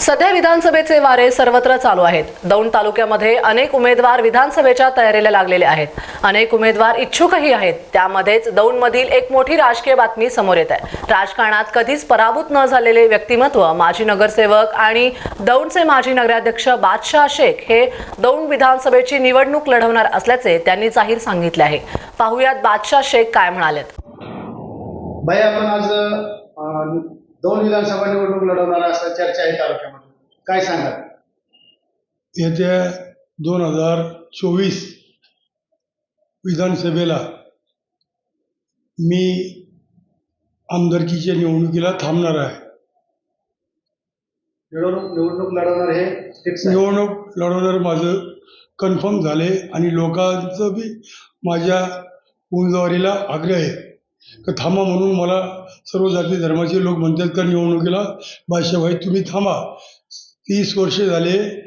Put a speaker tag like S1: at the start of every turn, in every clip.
S1: सध्या विधानसभेचे वारे सर्वत्र चालू आहेत. दौंड तालुक्यामध्ये अनेक उमेदवार विधानसभेच्या तयारीला लागलेले आहेत. अनेक उमेदवार इच्छुकही आहेत. त्यामध्येच दौंडमधील एक मोठी राजकीय बातमी समोर येत आहे. राजकारणात कधीच पराभूत न झालेले व्यक्तिमत्व माजी नगरसेवक आणि दौंडचे माजी नगराध्यक्ष बादशाह शेख हे दौंड विधानसभेची निवडणूक लढवणार असल्याचे त्यांनी जाहीर सांगितले आहे. पाहुयात बादशाह शेख काय म्हणालेत.
S2: दोन विधानसभा निवडणूक लढवणार असं चर्चा आहे तालुक्यामध्ये. काय सांगाल?
S3: येत्या दोन हजार चोवीस विधानसभेला मी आमदारकीच्या निवडणुकीला थांबणार आहे.
S2: निवडणूक निवडणूक लढवणार हे आहे.
S3: निवडणूक लढवणार माझं कन्फर्म झाले आणि लोकांचं बी माझ्या उमेदवारीला आग्रह आहे. का थांबा म्हणून मला सर्व जाती धर्माचे लोक म्हणतात का निवडणुकीला? बादशाभाई तुम्ही थांबा. तीस वर्षे झाले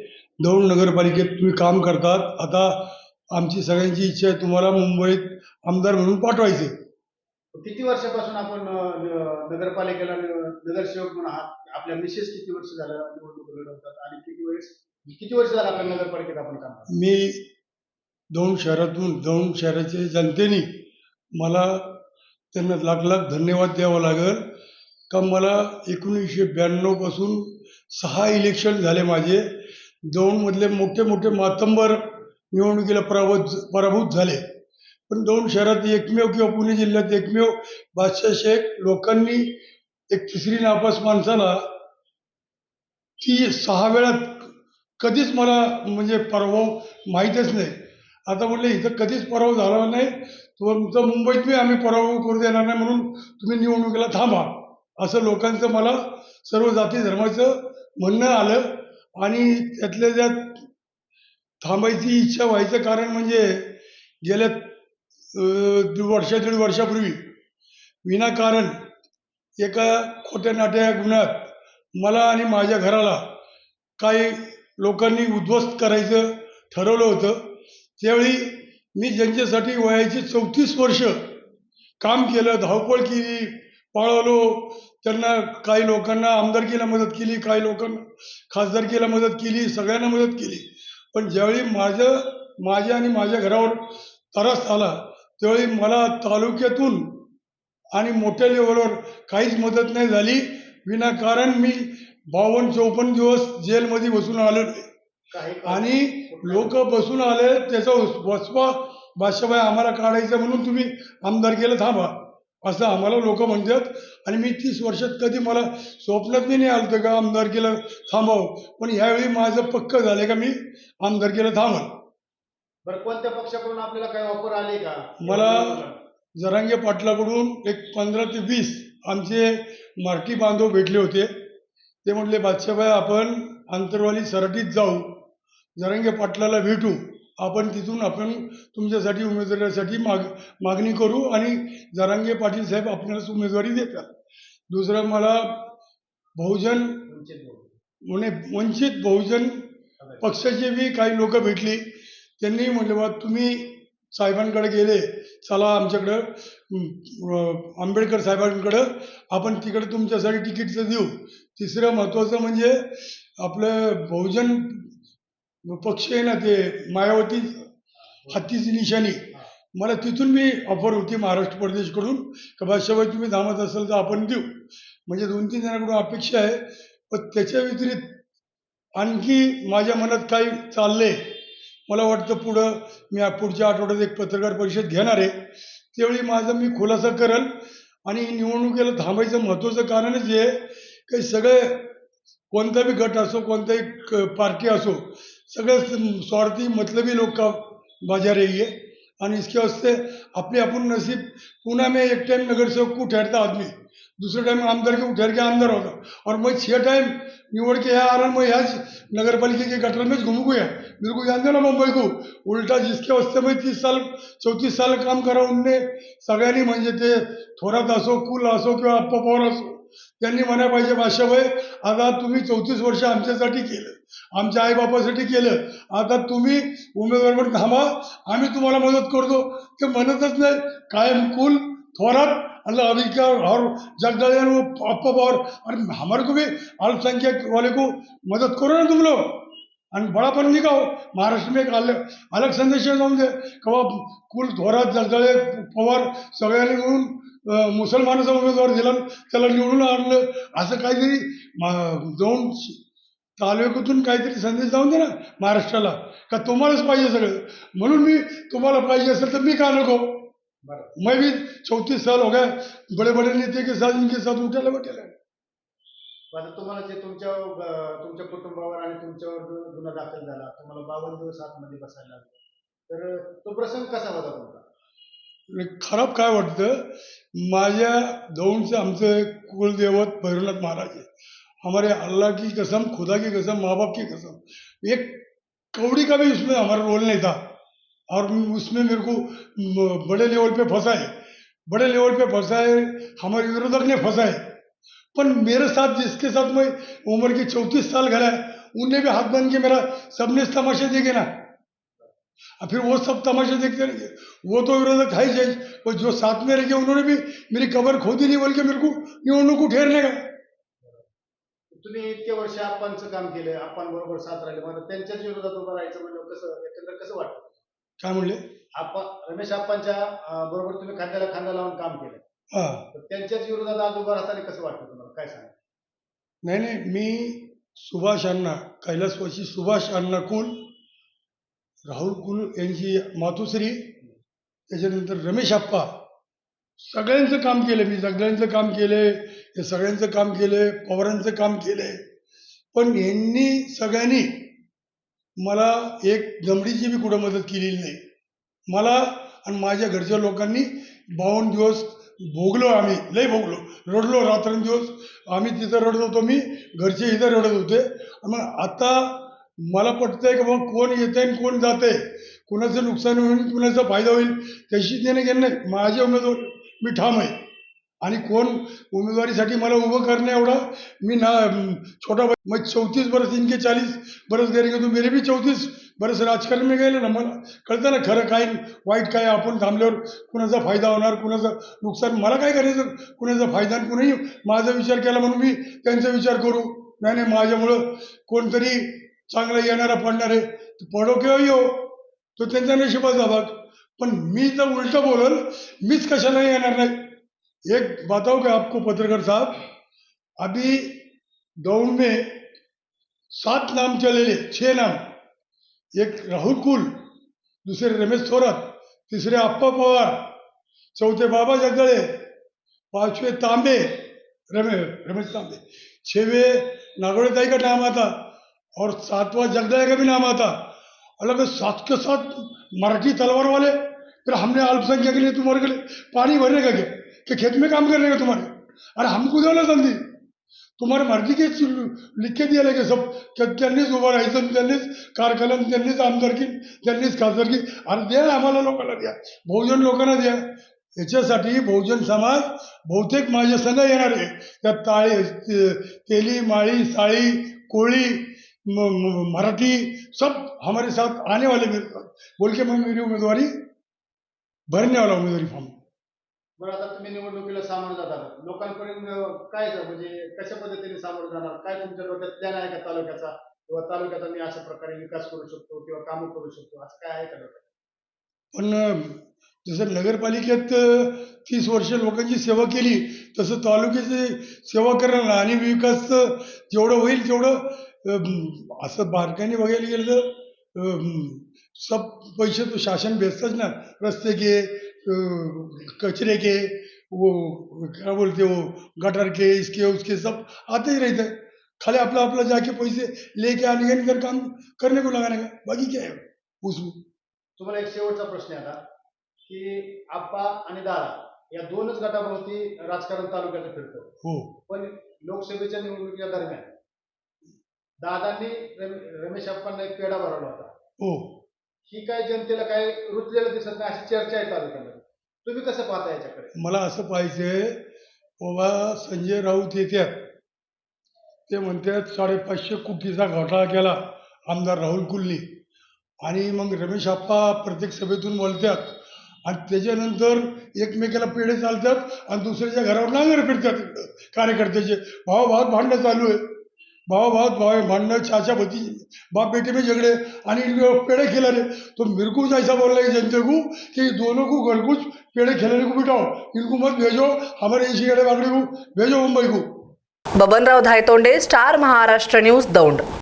S3: दौंड नगरपालिकेत तुम्ही काम करतात. आता आमची सगळ्यांची इच्छा आहे तुम्हाला मुंबईत आमदार म्हणून पाठवायचे.
S2: किती वर्षापासून आपण अं, नगरपालिकेला नगरसेवक म्हणून आहात? आपल्या मिसेस किती वर्ष झालं निवडणूक लढवतात आणि किती वेळेस किती वर्ष झालं आपल्या नगरपालिकेत आपण काम करतो?
S3: मी दौंड शहरातून दौंड शहराचे जनतेने मला त्यांना लाख लाख धन्यवाद द्यावा लागेल. का मला एकोणीसशे ब्याण्णवपासून सहा इलेक्शन झाले माझे. दौंडमधले मोठे मोठे मातंबर निवडणुकीला पराभूत पराभूत झाले. पण दौंड शहरात एकमेव किंवा पुणे जिल्ह्यात एकमेव बादशाह शेख लोकांनी एक तिसरी नापास माणसाला ती सहा वेळा कधीच मला म्हणजे पराभव माहीतच नाही. आता म्हटलं इथं कधीच पराभव झाला नाही. तुमचं मुंबईत मी आम्ही पराभव करू देणार नाही म्हणून तुम्ही निवडणुकीला थांबा. असं लोकांचं मला सर्व जाती धर्माचं म्हणणं आलं. आणि त्यातल्या त्यात थांबायची इच्छा व्हायचं कारण म्हणजे गेल्या दीड वर्षा दीड वर्षापूर्वी विनाकारण एका खोट्या नाट्या गुन्ह्यात मला आणि माझ्या घराला काही लोकांनी उद्ध्वस्त करायचं ठरवलं होतं. त्यावेळी मी ज्यांच्यासाठी वयाची चौतीस वर्ष काम केलं धावपळ केली पळवलो त्यांना काही लोकांना आमदारकीला मदत केली काही लोकांना खासदारकीला मदत केली सगळ्यांना मदत केली. पण ज्यावेळी माझं माझ्या आणि माझ्या घरावर त्रास आला त्यावेळी मला तालुक्यातून आणि मोठ्या लेवलवर काहीच मदत नाही झाली विनाकारण मी बावन्न चौपन्न दिवस जेलमध्ये बसून आलो नाही आणि लोक बसून आले त्याचा वसवा बादशाबाई आम्हाला काढायचं म्हणून तुम्ही आमदार केलं थांबा. असं आम्हाला लोक म्हणतात. आणि मी तीस वर्षात कधी मला स्वप्नात नाही आलं का आमदार केलं थांबावं. पण ह्यावेळी माझं पक्क झालं का मी आमदार केलं थांबल.
S2: बरं कोणत्या पक्षाकडून आपल्याला काही ऑफर आले का?
S3: मला जरांगे पाटलाकडून एक पंधरा ते वीस आमचे मराठी बांधव भेटले होते. ते म्हटले बादशाबाई आपण आंतरवाली सराटीत जाऊ. जरांगे पाटलाला भेटू आपण तिथून आपण तुमच्यासाठी उमेदवारीसाठी माग मागणी करू आणि जरांगे पाटील साहेब आपल्यालाच उमेदवारी देतात. दुसरं मला बहुजन
S2: म्हणजे
S3: म्हणे वंचित बहुजन पक्षाचे बी काही लोक भेटली त्यांनी म्हटलं बा तुम्ही साहेबांकडे गेले चला आमच्याकडं आंबेडकर साहेबांकडं आपण तिकडे तुमच्यासाठी तिकीटचं देऊ. तिसरं महत्त्वाचं म्हणजे आपलं बहुजन पक्ष आहे ना ते मायावती हत्तीची निशाणी. मला तिथून मी ऑफर होती महाराष्ट्र प्रदेशकडून का बादशाबाई तुम्ही धामत असाल तर आपण देऊ. म्हणजे दोन तीन जणांकडून अपेक्षा आहे पण त्याच्या व्यतिरिक्त आणखी माझ्या मनात काही चाललंय. मला वाटतं पुढं मी पुढच्या आठवड्यात एक पत्रकार परिषद घेणार आहे. त्यावेळी माझा मी खुलासा करेल आणि निवडणुकीला थांबायचं महत्त्वाचं कारणच हे आहे की सगळे कोणता बी गट असो कोणताही क- पार्टी असो सगळे स्वार्थी मतलबी लोग का बाजार है? ये और इसके वास्ते अपने अपन नसीब पुणे में एक टाइम नगर सेवक को ठहरता आदमी. दूसरे टाइम आमदार के ठहर के आमदार होता. और मैं छः टाइम निवड़ के यहाँ आ रहा हूँ, मैं यहाँ नगर पालिका के गटर में घूम गया. मेरे को जानते ना मुंबई को. उल्टा जिसके वास्ते मैं तीस साल चौतीस साल काम करा उनने सगळ्यांनी म्हणजे ते थोरात असो कुल असो किंवा आप्पा पवार असो. त्यांनी म्हणा पाहिजे भाषाबाई आता तुम्ही चौतीस वर्ष आमच्यासाठी केलं आमच्या आईबापासाठी केलं आता तुम्ही उमेदवार थांबा आम्ही तुम्हाला मदत करतो. ते म्हणतच नाही कायम कुल थोरात अल्लाह अभी क्या और जगदले आपका और अरे हमारे को भी अल्पसंख्यक वाले को मदद करो ना तुम लोग आणि बळापण निघाव. महाराष्ट्र में एक अलग अलग संदेश जाऊन दे किंवा कुल थोरात जगदळे पवार सगळ्यांनी मिळून मुसलमानाचा उमेदवार दिला त्याला निवडून आणलं. असं काहीतरी जाऊन तालुक्यातून काहीतरी संदेश जाऊन दे ना महाराष्ट्राला. का तुम्हालाच पाहिजे सगळं. म्हणून मी तुम्हाला पाहिजे असेल तर मी का नको? मैं भी चौतीस साल हो गए बड़े बड़े नेते के साथ इनके साथ उठेला बैठेला
S2: आता तुम्हाला जे तुमच्या तुमच्या कुटुंबावर आणि तुमच्यावर गुन्हा दाखल झाला तुम्हाला बावन्न दिवस आतमध्ये बसायला लागले. तर तो प्रसंग कसा होता तुमचा?
S3: खराब काय वाटतं? माझ्या दौंडचं आमचं कुलदैवत भैरवनाथ महाराज आहे हमारे अल्लाह की कसम खुदा की कसम माँ बाप की कसम. एक कौड़ी का भी उसमें हमारा रोल नहीं था। और उसमें मेरे को बड़े लेवल पे फंसा है बड़े लेवल पे फंसा है हमारे विरोधक ने फंसा है पर मेरे साथ जिसके साथ मैं उम्र के चौंतीस साल घरा है उनने भी हाथ बन के मेरा सबने तमाशे देखे ना। और फिर वो सब तमाशे देखते रहेंगे। वो तो विरोधक है ही और जो साथ में रह गए उन्होंने भी मेरी कबर खोदी नहीं बोल के मेरे को निवडणूक को ठेरने का।
S2: तुम्ही इतके वर्ष आप्पांचं काम केलं आप्पांबरोबर साथ राहिले मग आता त्यांच्याच विरोधात उभं राहायचं म्हणजे कसं एकंदर कसं वाटतं?
S3: काय म्हणले?
S2: आप्पा रमेश आप्पांच्या बरोबर तुम्ही खांद्याला खांदा लावून काम केलं
S3: हा.
S2: तर त्यांच्याच विरोधात आज उभं राहताना कसं वाटतं तुम्हाला? काय सांगा
S3: नाही नाही. मी सुभाष अण्णा कैलासवासी सुभाष अण्णा कुल राहुल कुल यांची मातोश्री त्याच्यानंतर रमेश आप्पा सगळ्यांचं काम केलं मी. सगळ्यांचं काम केलंय हे सगळ्यांचं काम केलंय पवारांचं काम केलंय पण यांनी सगळ्यांनी मला एक जमडीची बी कुठं मदत केलेली नाही. मला आणि माझ्या घरच्या लोकांनी बावन्न दिवस भोगलो आम्ही लय भोगलो. रडलो रात्रंदिवस. आम्ही तिथं रडत होतो मी घरचे इथं रडत होते. मग आता मला पटतंय की मग कोण येते आणि कोण जाते कुणाचं नुकसान होईल कुणाचा फायदा होईल त्याशी देणं घेणं नाही. माझे उमेदवार मी ठाम आहे. आणि कोण उमेदवारीसाठी मला उभं करणे एवढा मी ना छोटा भाई- चौतीस बरस इनके चाळीस बरस करेंगे तो मेरे भी चौतीस. बरंच राजकारण मी गेलं ना मला कळतं ना खरं काय वाईट काय आपण थांबल्यावर कुणाचा फायदा होणार कुणाचं नुकसान मला काय करायचं? कुणाचा फायदा आणि कुणाही माझा विचार केला म्हणून मी त्यांचा विचार करू. नाही नाही माझ्यामुळं कोणतरी चांगला येणारा पडणार आहे. पडो किंवा येऊ तो त्यांचा नशिबाचा भाग पण मी जर उलटं बोलल मीच कशाला येणार नाही. एक बताओ का आपको पत्रकार साहब? अभी दौड़ में सात नाम चलेले छे नाम. एक राहुल कुल, दुसरे रमेश थोरात, तिसरे अप्पा पवार, चौथे बाबा जगदळे, पाचवे तांबे, रमे, रमेश तांबे. छवें नागोड़े का नाम आता, और सातवां जगदळे का भी नाम आता. अलग सात के साथ मराठी तलवार वाले फिर हमने अल्पसंख्यक के लिए तुम्हारे के लिए पानी भरने का क्या? कि खेत में काम करने का तुम्हारे? अरे हमको द्या ना संधी तुम्हाला मर्जी लिखे दिले की सब त्यांनीच उभं राहायचं त्यांनीच कारखाना त्यांनीच आमदारकी त्यांनीच खासदारकी आणि द्या आम्हाला लोकांना द्या। बहुजन लोकांना द्या। याच्यासाठी बहुजन समाज बहुतेक माझ्या संघ येणार आहे। त्यात ताळी तेली माळी साळी कोळी मराठी सब हमारे साथ आने वाले मेरे साथ। बोल के मैं मेरी उम्मीदवारी भरने वाला उम्मीदवारी फॉर्म
S2: बरं आता तुम्ही निवडणुकीला सामोरं जातात. लोकांपर्यंत काय म्हणजे कशा पद्धतीने सामोरं जाणार काय तुमच्या डोक्यात प्लॅन आहे का तालुक्याचा? किंवा तालुक्याचा मी अशा प्रकारे विकास करू शकतो किंवा कामं करू शकतो? असं काय आहे का डोक्यात?
S3: पण जसं नगरपालिकेत तीस वर्ष लोकांची सेवा केली तसं तालुक्याची सेवा करणं आणि विकास जेवढं होईल तेवढं असं बारकाईने बघायला गेलं तर सब पैसे तो शासन भेटतच ना. रस्ते घे कचरे के वो क्या बोलते वो गटर के इसके उसके सब आते ही रहते हैं। खाली अपना अपना जाके पैसे लेके आने का इधर काम करने को लगाने का बाकी क्या है? उसमें
S2: तुम्हाला एक शेवटचा प्रश्न आता की आप्पा आणि दादा या दोनच गटाभोवती राजकारण तालुक्याचं फिरतं.
S3: हो.
S2: पण लोकसभेच्या निवडणुकीच्या दरम्यान दादांनी रमे- रमेश आप्पांना एक पेढा भरवला होता.
S3: हो.
S2: ही काय जनतेला काय रुतलेलं दिसत नाही अशी चर्चा आहे तालुक्यामध्ये. तुम्ही कसं पाहता याच्याकडे?
S3: मला असं पाहिजे बाबा संजय राऊत येत्यात ते म्हणतात साडेपाचशे कोटीचा घोटाळा केला आमदार राहुल कुल्ली. आणि मग रमेश आप्पा प्रत्येक सभेतून बोलतात. आणि त्याच्यानंतर एकमेकाला पेढे चालतात आणि दुसऱ्याच्या घरावर नांगर फिरतात कार्यकर्त्याचे. भावाभावात भांडणं चालू आहे. भावाभावात भाव भांडणं चाचा भती बाप बेटे में झगड़े आणि पेडे पेड़े रे तो मेरे को ऐसा बोल रहा है जनते को कि दोनों को घर कुछ पेड़े खिलाने को बिठाओ। इनको मत भेजो हमारे इसी गड़े बागड़े को भेजो मुंबई को।
S1: Babanrao Dhaitonde star Maharashtra news Daund.